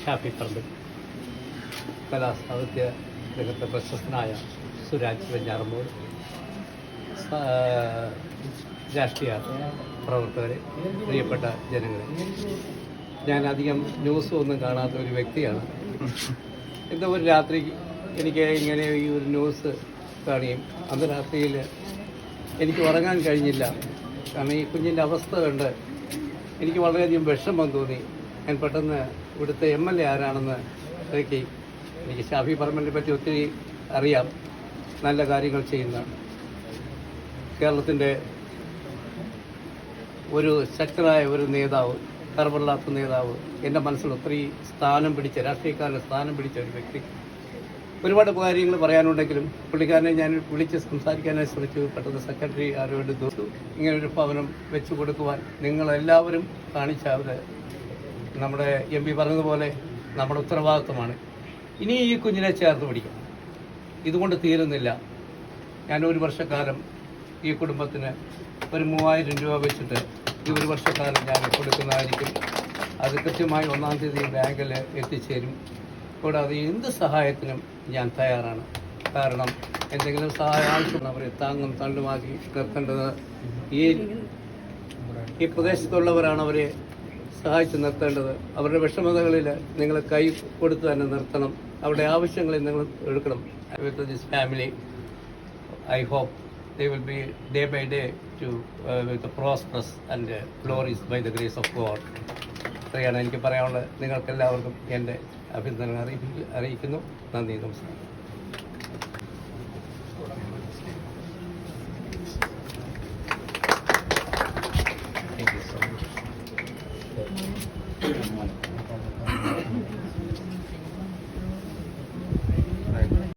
ഷാഫി പറമ്പിൽ കലാസാഹിത്യ രംഗത്തെ പ്രശസ്തനായ സുരാജ് വെഞ്ഞാറമ്മൂർ രാഷ്ട്രീയ പ്രവർത്തകരെ പ്രിയപ്പെട്ട ജനങ്ങളെ. ഞാൻ അധികം ന്യൂസ് ഒന്നും കാണാത്ത ഒരു വ്യക്തിയാണ്. എന്തോ ഒരു രാത്രി എനിക്ക് ഇങ്ങനെ ഈ ഒരു ന്യൂസ് കാണുകയും അന്ന് രാത്രിയിൽ എനിക്ക് ഉറങ്ങാൻ കഴിഞ്ഞില്ല. കാരണം ഈ കുഞ്ഞിന്റെ അവസ്ഥ കണ്ട് എനിക്ക് വളരെയധികം വിഷമം തോന്നി. ഞാൻ പെട്ടെന്ന് ഇവിടുത്തെ എം എൽ എ ആരാണെന്ന് നോക്കി. എനിക്ക് ഷാഫി പറമ്പലിനെ പറ്റി ഒത്തിരി അറിയാം. നല്ല കാര്യങ്ങൾ ചെയ്യുന്ന കേരളത്തിന്റെ ഒരു ശക്തനായ ഒരു നേതാവ് കറവല്ലാത്ത നേതാവ് എന്റെ മനസ്സിൽ ഒത്തിരി സ്ഥാനം പിടിച്ച രാഷ്ട്രീയക്കാരുടെ സ്ഥാനം പിടിച്ച ഒരു വ്യക്തി. ഒരുപാട് കാര്യങ്ങൾ പറയാനുണ്ടെങ്കിലും പുള്ളിക്കാരനെ ഞാൻ വിളിച്ച് സംസാരിക്കാനായി ശ്രമിച്ചു. പെട്ടെന്ന് സെക്രട്ടറി ആരോട് ദോഷു ഇങ്ങനെ ഒരു ഭവനം വെച്ചു കൊടുക്കുവാൻ നിങ്ങളെല്ലാവരും കാണിച്ച ഒരു നമ്മുടെ എം പി പറഞ്ഞതുപോലെ നമ്മുടെ ഉത്തരവാദിത്വമാണ്. ഇനി ഈ കുഞ്ഞിനെ ചേർത്ത് പിടിക്കണം ഇതുകൊണ്ട് തീരുന്നില്ല. ഞാൻ ഒരു വർഷക്കാലം ഈ കുടുംബത്തിന് ഒരു മൂവായിരം രൂപ വെച്ചിട്ട് ഈ ഒരു വർഷക്കാലം ഞാൻ കൊടുക്കുന്നതായിരിക്കും. അത് കൃത്യമായി ഒന്നാം തീയതി ബാങ്കിൽ എത്തിച്ചേരും. കൂടാതെ എന്ത് സഹായത്തിനും ഞാൻ തയ്യാറാണ്. കാരണം എന്തെങ്കിലും സഹായം ആവശ്യം അവരെ താങ്ങും തള്ളുമാക്കി നിർത്തേണ്ടത് ഈ ഈ പ്രദേശത്തുള്ളവരാണ് അവരെ സഹായിച്ച് നിർത്തേണ്ടത് അവരുടെ വിഷമതകളിൽ നിങ്ങൾ കൈ കൊടുത്ത് തന്നെ നിർത്തണം. അവരുടെ ആവശ്യങ്ങളിൽ നിങ്ങൾ എടുക്കണം. With this family I hope they will be day by day to with with and prosperous by uh, grace of the grace. ഇത്രയാണ് എനിക്ക് പറയാനുള്ളത്. നിങ്ങൾക്കെല്ലാവർക്കും എന്റെ അഭിനന്ദനങ്ങൾ അറിയിക്കുന്നു. നന്ദി നമസ്കാരം. Нормально.